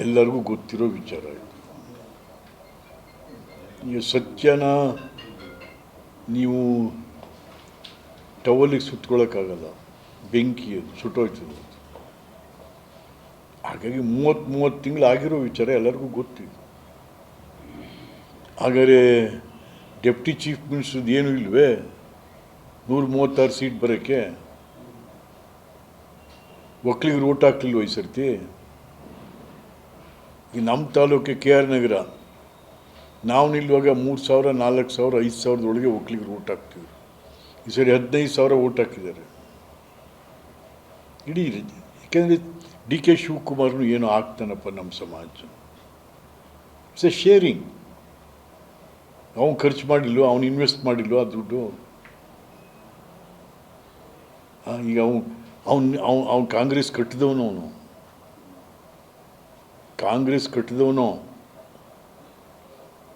ಎಲ್ಲರಿಗೂ ಗೊತ್ತಿರೋ ವಿಚಾರ ಇದು. ಸತ್ಯನ ನೀವು ಟವಲಿಗೆ ಸುತ್ಕೊಳ್ಳೋಕ್ಕಾಗಲ್ಲ ಬೆಂಕಿ ಅದು ಸುಟ್ಟೋಯ್ತದೆ. ಹಾಗಾಗಿ ಮೂವತ್ತು ಮೂವತ್ತು ತಿಂಗಳು ಆಗಿರೋ ವಿಚಾರ ಎಲ್ಲರಿಗೂ ಗೊತ್ತಿದೆ ಹಾಗಾದರೆ ಡೆಪ್ಟಿ ಚೀಫ್ ಮಿನಿಸ್ಟರ್ದು ಏನೂ ಇಲ್ವೇ? ನೂರ ಮೂವತ್ತಾರು ಸೀಟ್ ಬರೋಕ್ಕೆ? ಒಕ್ಕಲಿಗೆ ರೋಟ್ ಹಾಕ್ಲಿಲ್ವ ಈ ಸರ್ತಿ? ಈ ನಮ್ಮ ತಾಲೂಕು ಕೆ ಆರ್ ನಗರ, ನಾವು ನಿಲ್ಲುವಾಗ ಮೂರು ಸಾವಿರ, ನಾಲ್ಕು ಸಾವಿರ, ಐದು ಸಾವಿರದೊಳಗೆ ಒಕ್ಕಲಿಗರು ಓಟ್ ಹಾಕ್ತೀವಿ ಈ ಸರಿ ಹದಿನೈದು ಸಾವಿರ ಓಟ್ ಹಾಕಿದ್ದಾರೆ. ಇಡೀ ಯಾಕೆಂದರೆ ಡಿ ಕೆ ಶಿವಕುಮಾರ್ನು ಏನೋ ಆಗ್ತಾನಪ್ಪ ನಮ್ಮ ಸಮಾಜ. ಇಟ್ಸ್ ಎ ಶೇರಿಂಗ್ ಅವನು ಖರ್ಚು ಮಾಡಿಲ್ವೋ, ಅವನು ಇನ್ವೆಸ್ಟ್ ಮಾಡಿಲ್ವೋ ಆ ದುಡ್ಡು. ಈಗ ಅವನು ಅವನು ಅವನು, ಅವ್ನು ಕಾಂಗ್ರೆಸ್ ಕಟ್ಟಿದವನು ಅವನು. ಕಾಂಗ್ರೆಸ್ ಕಟ್ಟಿದವನು?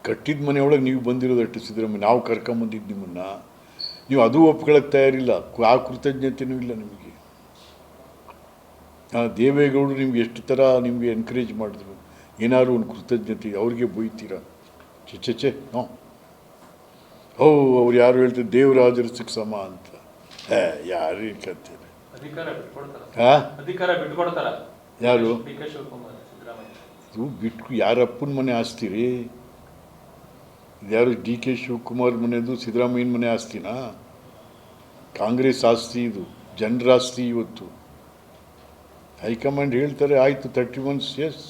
ಕಟ್ಟಿದ ಮನೆಯೊಳಗೆ ನೀವು ಬಂದಿರೋದಟ್ಟು ಸಿದ್ದರಾಮಯ್ಯ ನಾವು ಕರ್ಕೊಂಬಂದಿದ್ದು ನಿಮ್ಮನ್ನು. ನೀವು ಅದು ಒಪ್ಕೊಳ್ಳೋಕೆ ತಯಾರಿಲ್ಲ ಆ ಕೃತಜ್ಞತೆಯೂ ಇಲ್ಲ ನಿಮಗೆ. ಆ ದೇವೇಗೌಡರು ನಿಮ್ಗೆ ಎಷ್ಟು ಥರ ನಿಮಗೆ ಎನ್ಕರೇಜ್ ಮಾಡಿದ್ರು. ಏನಾದ್ರು ಒಂದು ಕೃತಜ್ಞತೆ ಅವ್ರಿಗೆ ಬೈತೀರಾ? ಚೆ ಚೆ ಚೆ ನೋ. ಓ ಅವ್ರು ಯಾರು ಹೇಳ್ತಾರೆ ದೇವರಾಜರು ಸಿಕ್ಕ ಸಮ ಅಂತ. ಹೇ ಯಾರು ಅಧಿಕಾರ ಹಾ ಯಾರು? ಇದು ಬಿಟ್ಟು ಯಾರ ಅಪ್ಪನ ಮನೆ ಆಸ್ತಿರಿ? ಇದ್ಯಾರು ಡಿ ಕೆ ಶಿವಕುಮಾರ್ ಮನೆದು ಸಿದ್ದರಾಮಯ್ಯನ ಮನೆ ಆಸ್ತಿನಾ? ಕಾಂಗ್ರೆಸ್ ಆಸ್ತಿ ಇದು, ಜನರ ಆಸ್ತಿ ಇವತ್ತು. ಹೈಕಮಾಂಡ್ ಹೇಳ್ತಾರೆ, ಆಯಿತು ತರ್ಟಿ ಒನ್ಸ್ ಎಸ್